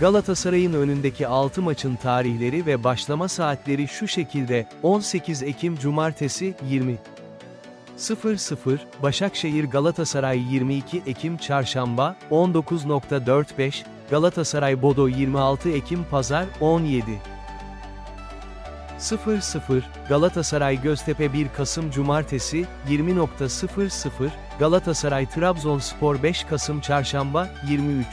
Galatasaray'ın önündeki 6 maçın tarihleri ve başlama saatleri şu şekilde, 18 Ekim Cumartesi, 20. 00, Başakşehir Galatasaray 22 Ekim Çarşamba, 19.45, Galatasaray Bodo 26 Ekim Pazar, 17. 00, Galatasaray Göztepe 1 Kasım Cumartesi, 20.00, Galatasaray Trabzonspor 5 Kasım Çarşamba, 23.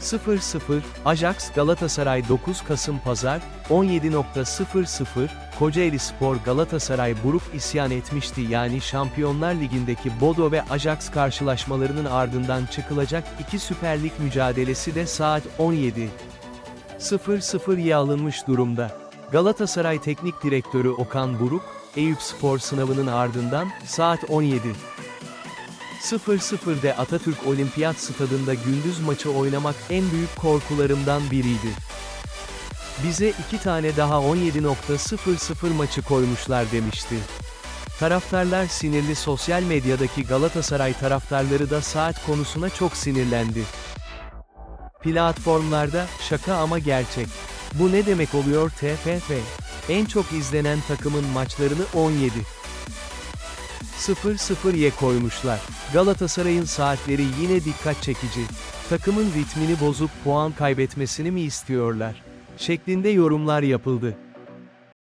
00, Ajax Galatasaray 9 Kasım Pazar, 17.00, Kocaeli Spor Galatasaray Buruk isyan etmişti yani Şampiyonlar Ligi'ndeki Bodo ve Ajax karşılaşmalarının ardından çıkılacak iki Süper Lig mücadelesi de saat 17. 0-0'ye alınmış durumda. Galatasaray Teknik Direktörü Okan Buruk, Eyüp Spor sınavının ardından, saat 17. 0-0'de Atatürk Olimpiyat Stadında gündüz maçı oynamak en büyük korkularımdan biriydi. Bize iki tane daha 17.00 maçı koymuşlar demişti. Taraftarlar sinirli sosyal medyadaki Galatasaray taraftarları da saat konusuna çok sinirlendi. Platformlarda, şaka ama gerçek. Bu ne demek oluyor TFF? En çok izlenen takımın maçlarını 17. 0-0'ye koymuşlar. Galatasaray'ın saatleri yine dikkat çekici. Takımın ritmini bozup puan kaybetmesini mi istiyorlar? Şeklinde yorumlar yapıldı.